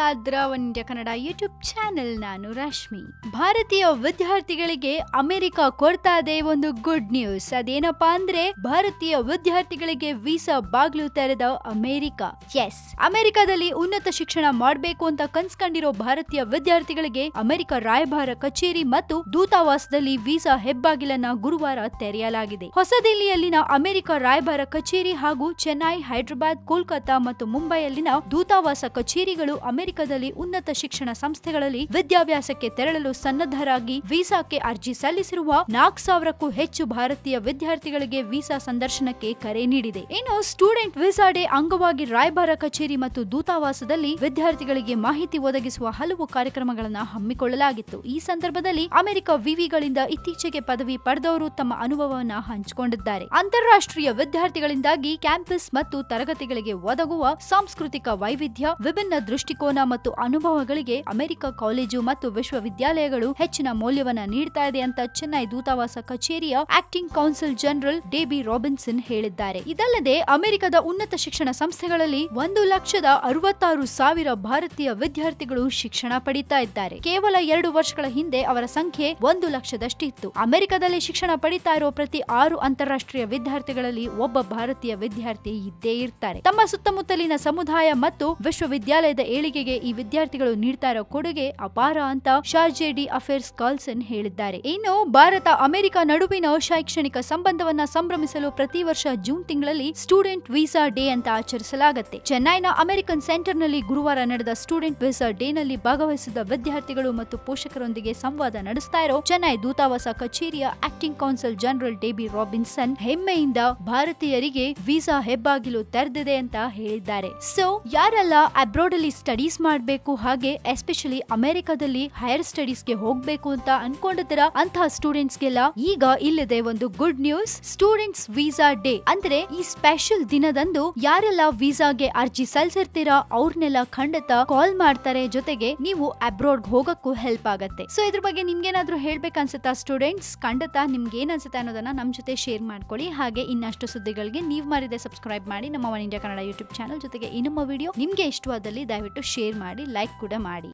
One India Kannada YouTube channel ನಾನು ರಶ್ಮಿ. ಭಾರತೀಯ ವಿದ್ಯಾರ್ಥಿಗಳಿಗೆ ಅಮೆರಿಕ ಕೊಡ್ತಾ ಇದೆ ಒಂದು ಗುಡ್ ನ್ಯೂಸ್. ಅದೇನಪ್ಪಾ ಅಂದ್ರೆ ಭಾರತೀಯ ವಿದ್ಯಾರ್ಥಿಗಳಿಗೆ ವೀಸಾ ಬಾಗ್ಲು ತೆರೆದ ಅಮೆರಿಕ. ಎಸ್ ಅಮೆರಿಕದಲ್ಲಿ ಉನ್ನತ ಶಿಕ್ಷಣ ಮಾಡಬೇಕು ಅಂತ ಕನ್ಸ್ಕೊಂಡಿರೋ ಭಾರತೀಯ ವಿದ್ಯಾರ್ಥಿಗಳಿಗೆ ಅಮೆರಿಕ ರಾಯಭಾರ ಕಚೇರಿ ಮತ್ತು ದೂತಾವಾಸದಲ್ಲಿ ವೀಸಾ ಹೆಬ್ಬಾಗಿಲನ್ನ ಗುರುವಾರ ತೆರೆಯಲಾಗಿದೆ. ಹೊಸದಿಲ್ಲಿಯಲ್ಲಿನ ಅಮೆರಿಕ ರಾಯಭಾರ ಕಚೇರಿ ಹಾಗೂ ಚೆನ್ನೈ, ಹೈದರಾಬಾದ್ ಕೋಲ್ಕತ್ತಾ ಮತ್ತು ಮುಂಬೈಯಲ್ಲಿನ ದೂತಾವಾಸ ಕಚೇರಿಗಳು ಅಮೆರಿಕದಲ್ಲಿ ಉನ್ನತ ಶಿಕ್ಷಣ ಸಂಸ್ಥೆಗಳಲ್ಲಿ ವಿದ್ಯಾಭ್ಯಾಸಕ್ಕೆ ತೆರಳಲು ಸನ್ನದ್ಧರಾಗಿ ವೀಸಾಕ್ಕೆ ಅರ್ಜಿ ಸಲ್ಲಿಸಿರುವ ನಾಲ್ಕು ಸಾವಿರಕ್ಕೂ ಹೆಚ್ಚು ಭಾರತೀಯ ವಿದ್ಯಾರ್ಥಿಗಳಿಗೆ ವೀಸಾ ಸಂದರ್ಶನಕ್ಕೆ ಕರೆ ನೀಡಿದೆ. ಇನ್ನು ಸ್ಟೂಡೆಂಟ್ ವೀಸಾ ಡೇ ಅಂಗವಾಗಿ ರಾಯಭಾರ ಕಚೇರಿ ಮತ್ತು ದೂತಾವಾಸದಲ್ಲಿ ವಿದ್ಯಾರ್ಥಿಗಳಿಗೆ ಮಾಹಿತಿ ಒದಗಿಸುವ ಹಲವು ಕಾರ್ಯಕ್ರಮಗಳನ್ನು ಹಮ್ಮಿಕೊಳ್ಳಲಾಗಿತ್ತು. ಈ ಸಂದರ್ಭದಲ್ಲಿ ಅಮೆರಿಕ ವಿವಿಗಳಿಂದ ಇತ್ತೀಚೆಗೆ ಪದವಿ ಪಡೆದವರು ತಮ್ಮ ಅನುಭವವನ್ನು ಹಂಚಿಕೊಂಡಿದ್ದಾರೆ. ಅಂತಾರಾಷ್ಟ್ರೀಯ ವಿದ್ಯಾರ್ಥಿಗಳಿಂದಾಗಿ ಕ್ಯಾಂಪಸ್ ಮತ್ತು ತರಗತಿಗಳಿಗೆ ಒದಗುವ ಸಾಂಸ್ಕೃತಿಕ ವೈವಿಧ್ಯ ವಿಭಿನ್ನ ದೃಷ್ಟಿಕೋನ ಮತ್ತು ಅನುಭವಗಳಿಗೆ ಅಮೆರಿಕ ಕಾಲೇಜು ಮತ್ತು ವಿಶ್ವವಿದ್ಯಾಲಯಗಳು ಹೆಚ್ಚಿನ ಮೌಲ್ಯವನ್ನ ನೀಡ್ತಾ ಇದೆ ಅಂತ ಚೆನ್ನೈ ದೂತಾವಾಸ ಕಚೇರಿಯ acting council general Debbie Robinson ಹೇಳಿದ್ದಾರೆ. ಇದಲ್ಲದೆ ಅಮೆರಿಕದ ಉನ್ನತ ಶಿಕ್ಷಣ ಸಂಸ್ಥೆಗಳಲ್ಲಿ ಒಂದು ಲಕ್ಷದ ಅರವತ್ತಾರು ಸಾವಿರ ಭಾರತೀಯ ವಿದ್ಯಾರ್ಥಿಗಳು ಶಿಕ್ಷಣ ಪಡೀತಾ ಇದ್ದಾರೆ. ಕೇವಲ ಎರಡು ವರ್ಷಗಳ ಹಿಂದೆ ಅವರ ಸಂಖ್ಯೆ ಒಂದು ಲಕ್ಷದಷ್ಟಿತ್ತು. ಅಮೆರಿಕದಲ್ಲಿ ಶಿಕ್ಷಣ ಪಡಿತಾ ಇರುವ ಪ್ರತಿ ಆರು ಅಂತಾರಾಷ್ಟ್ರೀಯ ವಿದ್ಯಾರ್ಥಿಗಳಲ್ಲಿ ಒಬ್ಬ ಭಾರತೀಯ ವಿದ್ಯಾರ್ಥಿ ಇದ್ದೇ ಇರ್ತಾರೆ. ತಮ್ಮ ಸುತ್ತಮುತ್ತಲಿನ ಸಮುದಾಯ ಮತ್ತು ವಿಶ್ವವಿದ್ಯಾಲಯದ ಏಳಿಗೆಗೆ ಈ ವಿದ್ಯಾರ್ಥಿಗಳು ನೀಡ್ತಾ ಇರೋ ಕೊಡುಗೆ ಅಪಾರ ಅಂತ ಶಾರ್ಜೆ ಡಿ ಅಫೇರ್ಸ್ ಕಾಲ್ಸನ್ ಹೇಳಿದ್ದಾರೆ. ಇನ್ನು ಭಾರತ, ಅಮೆರಿಕ ನಡುವಿನ ಶೈಕ್ಷಣಿಕ ಸಂಬಂಧವನ್ನ ಸಂಭ್ರಮಿಸಲು ಪ್ರತಿ ವರ್ಷ ಜೂನ್ ತಿಂಗಳಲ್ಲಿ ಸ್ಟೂಡೆಂಟ್ ವೀಸಾ ಡೇ ಅಂತ ಆಚರಿಸಲಾಗುತ್ತೆ. ಚೆನ್ನೈನ ಅಮೆರಿಕನ್ ಸೆಂಟರ್ನಲ್ಲಿ ಗುರುವಾರ ನಡೆದ ಸ್ಟೂಡೆಂಟ್ ವೀಸಾ ಡೇ ನಲ್ಲಿ ಭಾಗವಹಿಸಿದ ವಿದ್ಯಾರ್ಥಿಗಳು ಮತ್ತು ಪೋಷಕರೊಂದಿಗೆ ಸಂವಾದ ನಡೆಸ್ತಾ ಇರೋ ಚೆನ್ನೈ ದೂತಾವಾಸ ಕಚೇರಿಯ acting council general Debbie Robinson ಹೆಮ್ಮೆಯಿಂದ ಭಾರತೀಯರಿಗೆ ವೀಸಾ ಹೆಬ್ಬಾಗಿಲು ತೆರೆದಿದೆ ಅಂತ ಹೇಳಿದ್ದಾರೆ. ಸೊ, ಯಾರೆಲ್ಲ ಅಬ್ರಾಡ್ ಸ್ಟಡೀಸ್ ಮಾಡಬೇಕು, ಹಾಗೆ ಎಸ್ಪೆಷಲಿ ಅಮೆರಿಕದಲ್ಲಿ ಹೈಯರ್ ಸ್ಟಡೀಸ್ಗೆ ಹೋಗ್ಬೇಕು ಅಂತ ಅನ್ಕೊಂಡಿದ್ದೀರಾ? ಅಂತಹ ಸ್ಟೂಡೆಂಟ್ಸ್ ಗೆಲ್ಲ ಈಗ ಇಲ್ಲಿದೆ ಒಂದು good news students visa day ಅಂದ್ರೆ ಈ ಸ್ಪೆಷಲ್ ದಿನದಂದು ಯಾರೆಲ್ಲ ವೀಸಾಗೆ ಅರ್ಜಿ ಸಲ್ಲಿಸಿರ್ತೀರಾ ಅವ್ರನ್ನೆಲ್ಲ ಖಂಡಿತ ಕಾಲ್ ಮಾಡ್ತಾರೆ. ಜೊತೆಗೆ ನೀವು ಅಬ್ರಾಡ್ ಹೋಗಕ್ಕೂ ಹೆಲ್ಪ್ ಆಗತ್ತೆ. ಸೊ ಇದ್ರ ಬಗ್ಗೆ ನಿಮ್ಗೇನಾದ್ರೂ ಹೇಳ್ಬೇಕನ್ಸುತ್ತಾ ಸ್ಟೂಡೆಂಟ್ಸ್ ಖಂಡಿತ ನಿಮ್ಗೆ ಏನ್ ಅನ್ನೋದನ್ನ ನಮ್ ಜೊತೆ ಶೇರ್ ಮಾಡ್ಕೊಳ್ಳಿ. ಹಾಗೆ ಇನ್ನಷ್ಟು ಸುದ್ದಿಗಳಿಗೆ ನೀವು ಮಾಡಿದೆ ಸಬ್ಸ್ಕ್ರೈಬ್ ಮಾಡಿ ನಮ್ಮ One India Kannada YouTube channel ಜೊತೆಗೆ ಈ ನಮ್ಮ ವಿಡಿಯೋ ನಿಮ್ಗೆ ಇಷ್ಟವಾದಲ್ಲಿ ದಯವಿಟ್ಟು ಶೇರ್ ಮಾಡಿ ಲೈಕ್ ಕೂಡ ಮಾಡಿ.